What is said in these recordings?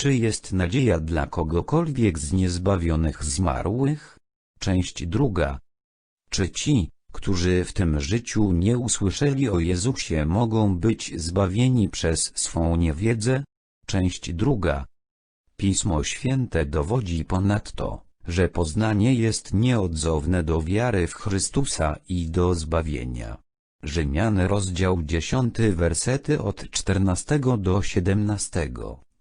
Czy jest nadzieja dla kogokolwiek z niezbawionych zmarłych? Część druga. Czy ci, którzy w tym życiu nie usłyszeli o Jezusie mogą być zbawieni przez swą niewiedzę? Część druga. Pismo Święte dowodzi ponadto, że poznanie jest nieodzowne do wiary w Chrystusa i do zbawienia. Rzymian rozdział 10 wersety od 14 do 17.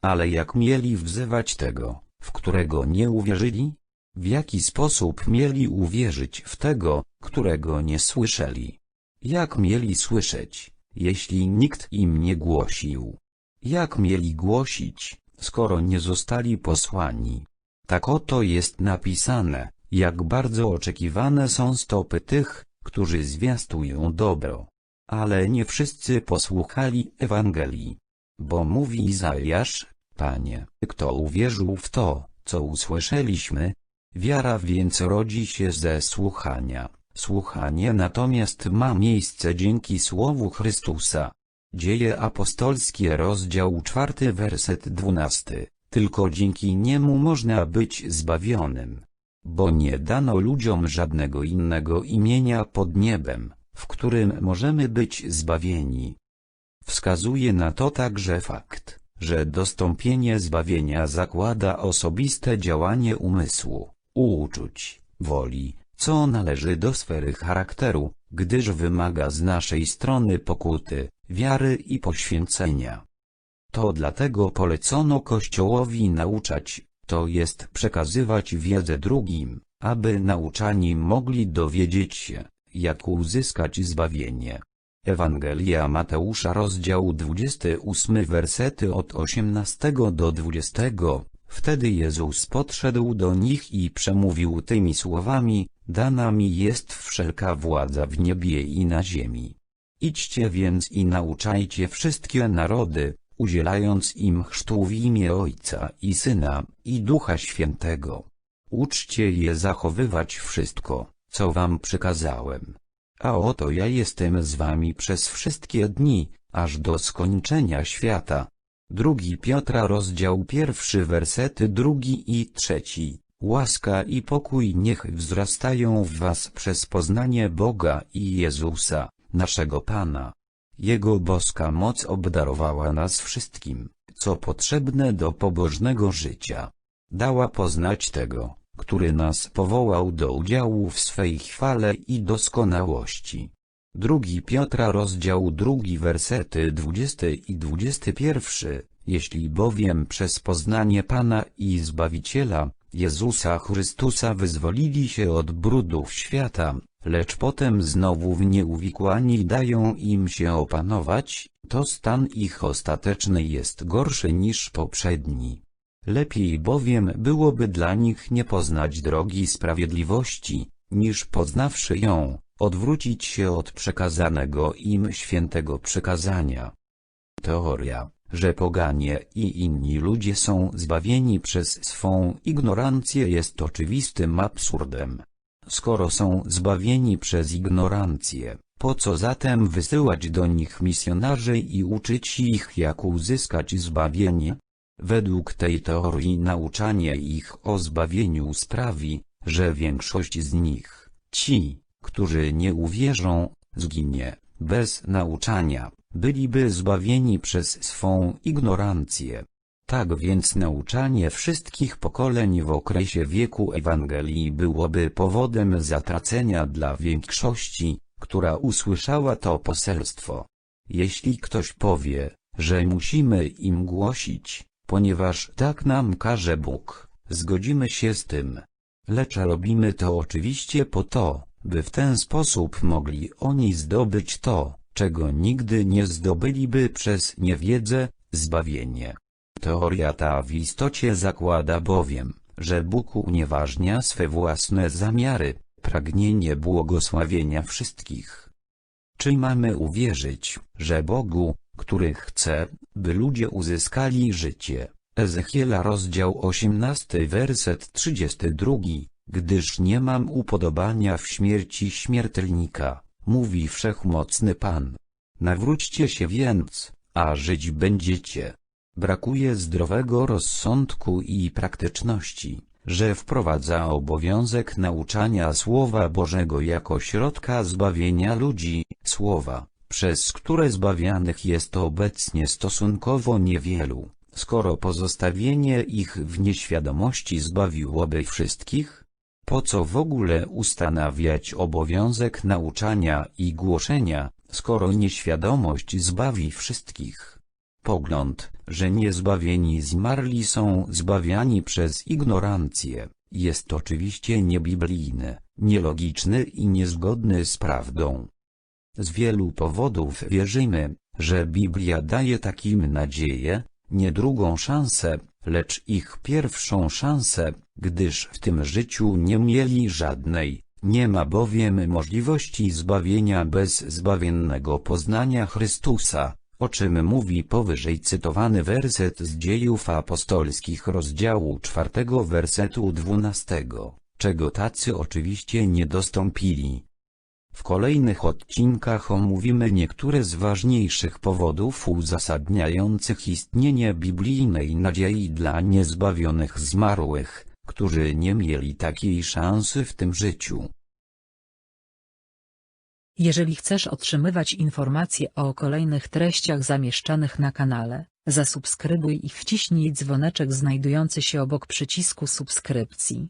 Ale jak mieli wzywać tego, w którego nie uwierzyli? W jaki sposób mieli uwierzyć w tego, którego nie słyszeli? Jak mieli słyszeć, jeśli nikt im nie głosił? Jak mieli głosić, skoro nie zostali posłani? Tak oto jest napisane, jak bardzo oczekiwane są stopy tych, którzy zwiastują dobro. Ale nie wszyscy posłuchali Ewangelii. Bo mówi Izajasz, Panie, kto uwierzył w to, co usłyszeliśmy? Wiara więc rodzi się ze słuchania. Słuchanie natomiast ma miejsce dzięki Słowu Chrystusa. Dzieje apostolskie rozdział czwarty werset dwunasty. Tylko dzięki niemu można być zbawionym. Bo nie dano ludziom żadnego innego imienia pod niebem, w którym możemy być zbawieni. Wskazuje na to także fakt, że dostąpienie zbawienia zakłada osobiste działanie umysłu, uczuć, woli, co należy do sfery charakteru, gdyż wymaga z naszej strony pokuty, wiary i poświęcenia. To dlatego polecono Kościołowi nauczać, to jest przekazywać wiedzę drugim, aby nauczani mogli dowiedzieć się, jak uzyskać zbawienie. Ewangelia Mateusza rozdział 28 wersety od 18 do 20 Wtedy Jezus podszedł do nich i przemówił tymi słowami, dana mi jest wszelka władza w niebie i na ziemi. Idźcie więc i nauczajcie wszystkie narody, udzielając im chrztu w imię Ojca i Syna, i Ducha Świętego. Uczcie je zachowywać wszystko, co wam przykazałem. A oto ja jestem z wami przez wszystkie dni, aż do skończenia świata. Drugi Piotra rozdział pierwszy wersety drugi i trzeci. Łaska i pokój niech wzrastają w was przez poznanie Boga i Jezusa, naszego Pana. Jego boska moc obdarowała nas wszystkim, co potrzebne do pobożnego życia. Dała poznać tego, który nas powołał do udziału w swej chwale i doskonałości. Drugi Piotra rozdział drugi wersety 20 i 21 Jeśli bowiem przez poznanie Pana i Zbawiciela, Jezusa Chrystusa wyzwolili się od brudów świata, lecz potem znowu w nie uwikłani dają im się opanować, to stan ich ostateczny jest gorszy niż poprzedni. Lepiej bowiem byłoby dla nich nie poznać drogi sprawiedliwości, niż poznawszy ją, odwrócić się od przekazanego im świętego przekazania. Teoria, że poganie i inni ludzie są zbawieni przez swą ignorancję jest oczywistym absurdem. Skoro są zbawieni przez ignorancję, po co zatem wysyłać do nich misjonarzy i uczyć ich jak uzyskać zbawienie? Według tej teorii nauczanie ich o zbawieniu sprawi, że większość z nich, ci, którzy nie uwierzą, zginie, bez nauczania, byliby zbawieni przez swą ignorancję. Tak więc nauczanie wszystkich pokoleń w okresie wieku Ewangelii byłoby powodem zatracenia dla większości, która usłyszała to poselstwo. Jeśli ktoś powie, że musimy im głosić, ponieważ tak nam każe Bóg, zgodzimy się z tym. Lecz robimy to oczywiście po to, by w ten sposób mogli oni zdobyć to, czego nigdy nie zdobyliby przez niewiedzę, zbawienie. Teoria ta w istocie zakłada bowiem, że Bóg unieważnia swe własne zamiary, pragnienie błogosławienia wszystkich. Czy mamy uwierzyć, że Bogu, który chce, by ludzie uzyskali życie? Ezechiela rozdział 18 werset 32 Gdyż nie mam upodobania w śmierci śmiertelnika, mówi wszechmocny Pan. Nawróćcie się więc, a żyć będziecie. brakuje zdrowego rozsądku i praktyczności, że wprowadza obowiązek nauczania Słowa Bożego jako środka zbawienia ludzi, słowa, przez które zbawianych jest obecnie stosunkowo niewielu, skoro pozostawienie ich w nieświadomości zbawiłoby wszystkich? Po co w ogóle ustanawiać obowiązek nauczania i głoszenia, skoro nieświadomość zbawi wszystkich? Pogląd, że niezbawieni zmarli są zbawiani przez ignorancję, jest oczywiście niebiblijny, nielogiczny i niezgodny z prawdą. Z wielu powodów wierzymy, że Biblia daje takim nadzieję, nie drugą szansę, lecz ich pierwszą szansę, gdyż w tym życiu nie mieli żadnej, nie ma bowiem możliwości zbawienia bez zbawiennego poznania Chrystusa, o czym mówi powyżej cytowany werset z dziejów apostolskich rozdziału 4 wersetu 12, czego tacy oczywiście nie dostąpili. W kolejnych odcinkach omówimy niektóre z ważniejszych powodów uzasadniających istnienie biblijnej nadziei dla niezbawionych zmarłych, którzy nie mieli takiej szansy w tym życiu. Jeżeli chcesz otrzymywać informacje o kolejnych treściach zamieszczanych na kanale, zasubskrybuj i wciśnij dzwoneczek znajdujący się obok przycisku subskrypcji.